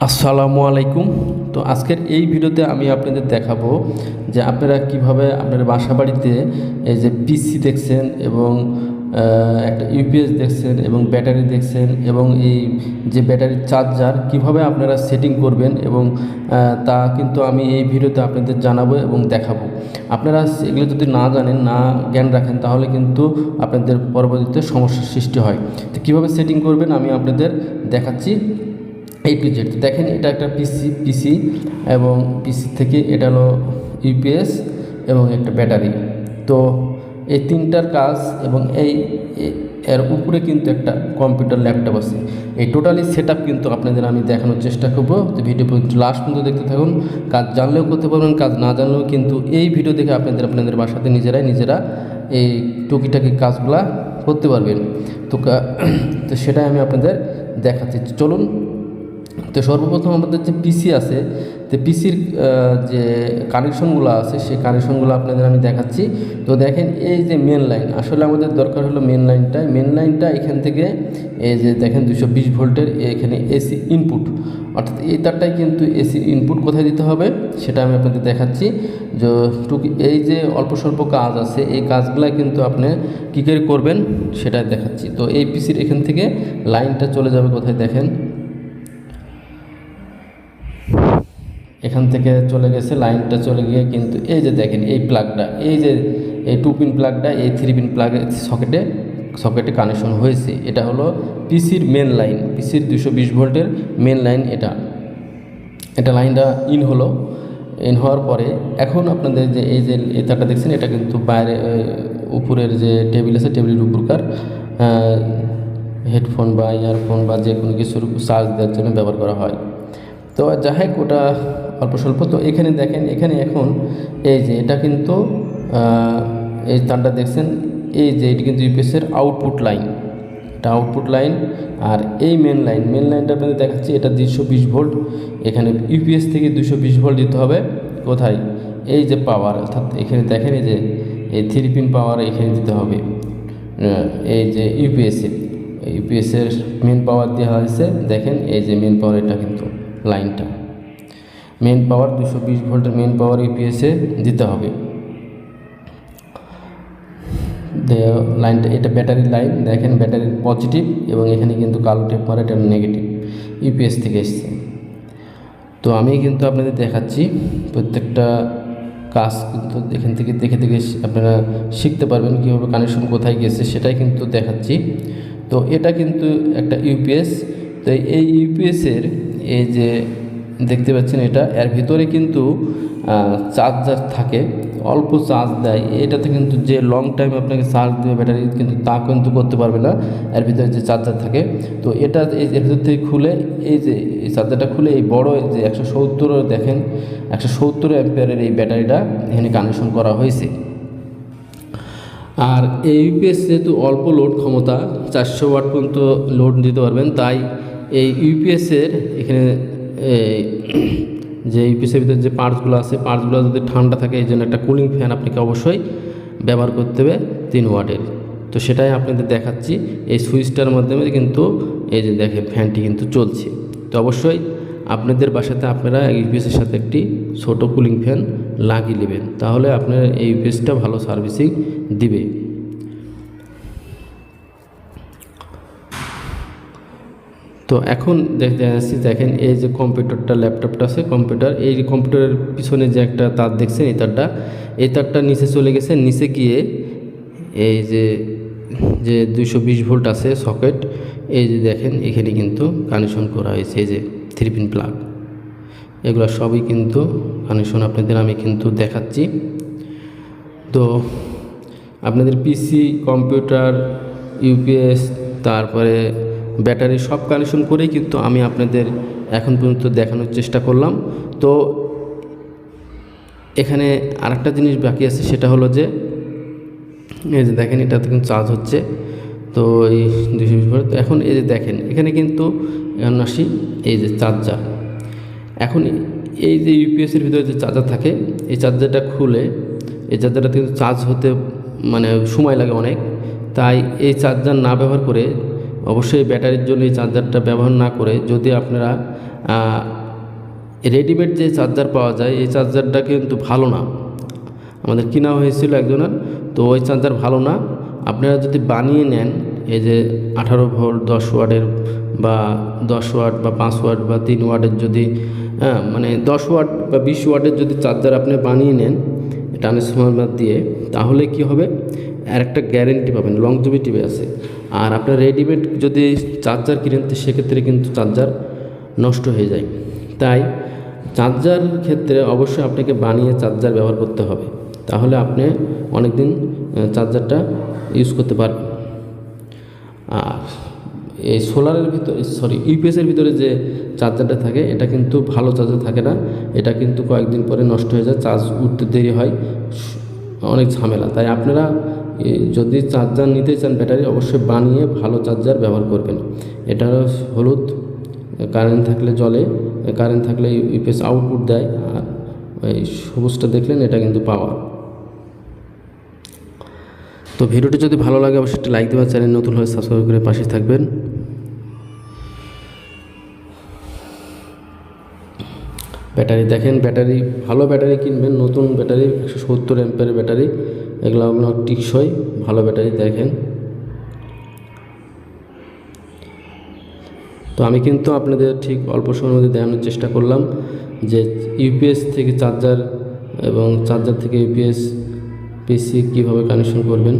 আসসালামু আলাইকুম। তো আজকের এই ভিডিওতে আমি আপনাদের দেখাবো যে আপনারা কীভাবে আপনার বাসা বাড়িতে এই যে পিসি দেখছেন এবং একটা ইউপিএস দেখছেন এবং ব্যাটারি দেখছেন এবং এই যে ব্যাটারির চার্জার কীভাবে আপনারা সেটিং করবেন এবং তা কিন্তু আমি এই ভিডিওতে আপনাদের জানাব এবং দেখাবো। আপনারা এগুলো যদি না জানেন, না জ্ঞান রাখেন, তাহলে কিন্তু আপনাদের পরবর্তীতে সমস্যার সৃষ্টি হয়। তো কীভাবে সেটিং করবেন আমি আপনাদের দেখাচ্ছি। এই জেড দেখেন, এটা একটা পিসি পিসি এবং পিসি থেকে এটা হলো ইউপিএস এবং একটা ব্যাটারি তো এই তিনটার কাজ এবং এই এর উপরে কিন্তু একটা কম্পিউটার ল্যাপটপ আছে। এই টোটালি সেট কিন্তু আপনাদের আমি দেখানোর চেষ্টা করব। তো ভিডিও লাস্ট পর্যন্ত দেখতে থাকুন। কাজ জানলেও করতে পারবেন, কাজ না জানলেও কিন্তু এই ভিডিও দেখে আপনাদের আপনাদের বাসাতে নিজেরাই নিজেরা এই টুকিটাকি কাজগুলা করতে পারবেন। তো তো সেটাই আমি আপনাদের দেখাচ্ছি। চলুন তো সর্বপ্রথম আমাদের যে পিসি আছে, তো পিসির যে কানেকশনগুলো আছে, সেই কানেকশনগুলো আপনাদের আমি দেখাচ্ছি। তো দেখেন এই যে মেন লাইন আসলে আমাদের দরকার হলো মেন লাইনটা মেন লাইনটা এখান থেকে, এই যে দেখেন দুশো বিশ ভোল্টের এখানে এসি ইনপুট অর্থাৎ এই তারটাই কিন্তু এসি ইনপুট কোথায় দিতে হবে, সেটা আমি আপনাদের দেখাচ্ছি। যে টুকি, এই যে অল্প স্বল্প কাজ আছে, এই কাজগুলো কিন্তু আপনি কী করে করবেন, সেটা দেখাচ্ছি। তো এই পিসির এখান থেকে লাইনটা চলে যাবে কোথায় দেখেন। এখান থেকে চলে গেছে, লাইনটা চলে গিয়ে কিন্তু এই যে দেখেন এই প্লাগটা এই যে এই টু পিন প্লাগটা এই থ্রি পিন প্লাগে সকেটে সকেটে কানেকশন হয়েছে। এটা হলো পিসির মেন লাইন পিসির দুশো বিশ ভোল্টের মেন লাইন এটা। এটা লাইনটা ইন হলো। ইন হওয়ার পরে এখন আপনাদের যে এই যে এই তারটা দেখছেন, এটা কিন্তু বাইরে উপরের যে টেবিল আছে টেবিলের উপরকার হেডফোন বা ইয়ারফোন বা যে কোনো কিছুর চার্জ দেওয়ার জন্য ব্যবহার করা হয়। তো যাই হোক, ওটা অল্প স্বল্প তো এখানে দেখেন, এখানে এখন এই যে এটা কিন্তু এই তারটা দেখছেন, এই যে এটি কিন্তু ইউপিএসের আউটপুট লাইন এটা আউটপুট লাইন আর এই মেন লাইন মেন লাইনটা আপনাদের দেখাচ্ছি, এটা দুশো বিশ ভোল্ট এখানে ইউপিএস থেকে দুশো বিশ ভোল্ট দিতে হবে। কোথায়? এই যে পাওয়ার অর্থাৎ এখানে দেখেন এই যে, এই থ্রি পিন পাওয়ার এখানে দিতে হবে। এই যে ইউপিএসে ইউপিএসের মেন পাওয়ার দেওয়া হয়েছে। দেখেন এই যে মেন পাওয়ার এটা কিন্তু লাইনটা মেন পাওয়ার দুশো বিশ ভোল্টের মেন পাওয়ার ইউপিএসে দিতে হবে। লাইনটা এটা ব্যাটারির লাইন দেখেন ব্যাটারির পজিটিভ এবং এখানে কিন্তু কালো টেপ মারা, এটা নেগেটিভ ইউপিএস থেকে এসছে। তো আমি কিন্তু আপনাদের দেখাচ্ছি, প্রত্যেকটা কাজ কিন্তু এখান থেকে, দেখে দেখে আপনারা শিখতে পারবেন কীভাবে কানেকশন কোথায় গেছে, সেটাই কিন্তু দেখাচ্ছি। তো এটা কিন্তু একটা ইউপিএস তো এই ইউপিএসের এই যে দেখতে পাচ্ছেন এটা। এর ভিতরে কিন্তু চার্জার থাকে, অল্প চার্জ দেয়। এটাতে কিন্তু যে লং টাইম আপনাকে চার্জ দেবে ব্যাটারি কিন্তু তা কিন্তু করতে পারবে না। এর ভিতরে যে চার্জার থাকে, তো এটা এই এর ভিতর থেকে খুলে, এই যে, এই চার্জারটা খুলে, এই বড় যে একশো সত্তর দেখেন, একশো সত্তর অ্যাম্পিয়ারের এই ব্যাটারিটা এখানে কানেকশন করা হয়েছে। আর এই ইউপিএস যেহেতু অল্প লোড ক্ষমতা, চারশো ওয়াট পর্যন্ত লোড দিতে পারবেন, তাই এই ইউপিএসের এখানে যে ইউপিএসের ভিতরে যে পার্টসগুলো আছে, পার্টসগুলো যদি ঠান্ডা থাকে, এই জন্য একটা কুলিং ফ্যান আপনাকে অবশ্যই ব্যবহার করতে হবে তিন ওয়াটের। তো সেটাই আপনাদের দেখাচ্ছি। এই সুইচটার মাধ্যমে কিন্তু এই যে দেখেন ফ্যানটি কিন্তু চলছে। তো অবশ্যই আপনাদের বাসাতে আপনারা ইউপিএসের সাথে একটি ছোট কুলিং ফ্যান লাগিয়ে নেবেন। তাহলে আপনার এই ইউপিএসটা ভালো সার্ভিসিং দিবে। তো এখন দেখতে আসছি দেখেন এই যে কম্পিউটারটা ল্যাপটপটা আছে কম্পিউটার এই কম্পিউটারের পিছনে যে একটা তার দেখছেন এই তারটা এই তারটা নিচে চলে গেছে, নিচে গিয়ে এই যে যে দুইশো বিশ ভোল্ট আছে সকেট এই যে দেখেন এখানে কিন্তু কানেকশন করা হয়েছে, এই যে থ্রি পিন প্লাগ এগুলো সবই কিন্তু কানেকশন আপনাদের আমি কিন্তু দেখাচ্ছি। তো আপনাদের পিসি কম্পিউটার ইউপিএস তারপরে ব্যাটারি সব কানেকশন করেই কিন্তু আমি আপনাদের এখন পর্যন্ত দেখানোর চেষ্টা করলাম। তো এখানে আরেকটা জিনিস বাকি আছে, সেটা হলো যে, এই যে দেখেন, এটাতে কিন্তু চার্জ হচ্ছে। তো এই দুশো বিশ। তো এখন এই যে দেখেন, এখানে কিন্তু এখন আসি, এই যে চার্জার এখন এই যে ইউপিএসের ভিতরে যে চার্জার থাকে, এই চার্জারটা খুলে, এই চার্জারটা কিন্তু চার্জ হতে মানে সময় লাগে অনেক। তাই এই চার্জার না ব্যবহার করে অবশ্যই ব্যাটারির জন্য এই চার্জারটা ব্যবহার না করে যদি আপনারা রেডিমেড যে চার্জার পাওয়া যায়, এই চার্জারটা কিন্তু ভালো না। আমাদের কিনা হয়েছিল একজনের, তো ওই চার্জার ভালো না। আপনারা যদি বানিয়ে নেন, এই যে আঠারো ভোল্ট, দশ ওয়াটের বা দশ ওয়াট বা পাঁচ ওয়াট বা তিন ওয়াটের যদি হ্যাঁ মানে দশ ওয়াট বা বিশ ওয়াটের যদি চার্জার আপনি বানিয়ে নেন ট্রান্সফরমার দিয়ে, তাহলে কি হবে? আর একটা গ্যারেন্টি পাবেন লং লংজিভিটি আছে। আর আপনার রেডিমেড যদি চার্জার কিনেন, তো সেক্ষেত্রে কিন্তু চার্জার নষ্ট হয়ে যায়। তাই চার্জার ক্ষেত্রে অবশ্যই আপনাকে বানিয়ে চার্জার ব্যবহার করতে হবে। তাহলে আপনি অনেক দিন চার্জারটা ইউজ করতে পারবেন। আর এই সোলারের ভিতরে সরি ইউপিএসের ভিতরে যে চার্জারটা থাকে, এটা কিন্তু ভালো চার্জার থাকে না। এটা কিন্তু কয়েকদিন পরে নষ্ট হয়ে যায় চার্জ উঠতে দেরি হয়, অনেক ঝামেলা। তাই আপনারা যদি চার্জার নিতে চান ব্যাটারি, অবশ্যই বানিয়ে ভালো চার্জার ব্যবহার করবেন। এটা হলুদ কারেন্ট থাকলে জলে কারেন্ট থাকলে ইউপিএস আউটপুট দেয়, আর এই সবুজটা দেখলেন, এটা কিন্তু পাওয়ার তো ভিডিওটি যদি ভালো লাগে, অবশ্যই একটি লাইক দেওয়ার চ্যানেল নতুন হয়ে সাবস্ক্রাইব করে পাশে থাকবেন। ব্যাটারি দেখেন, ব্যাটারি, ভালো ব্যাটারি কিনবেন, নতুন ব্যাটারি, একশো সত্তর এম্পের ব্যাটারি। এগুলো আপনার টিকসই, ভালো ব্যাটারি দেখেন। তো আমি কিন্তু আপনাদের ঠিক অল্প সময়ের মধ্যে দেখানোর চেষ্টা করলাম যে ইউপিএস থেকে চার্জার এবং চার্জার থেকে ইউপিএস, পিসি কীভাবে কানেকশন করবেন।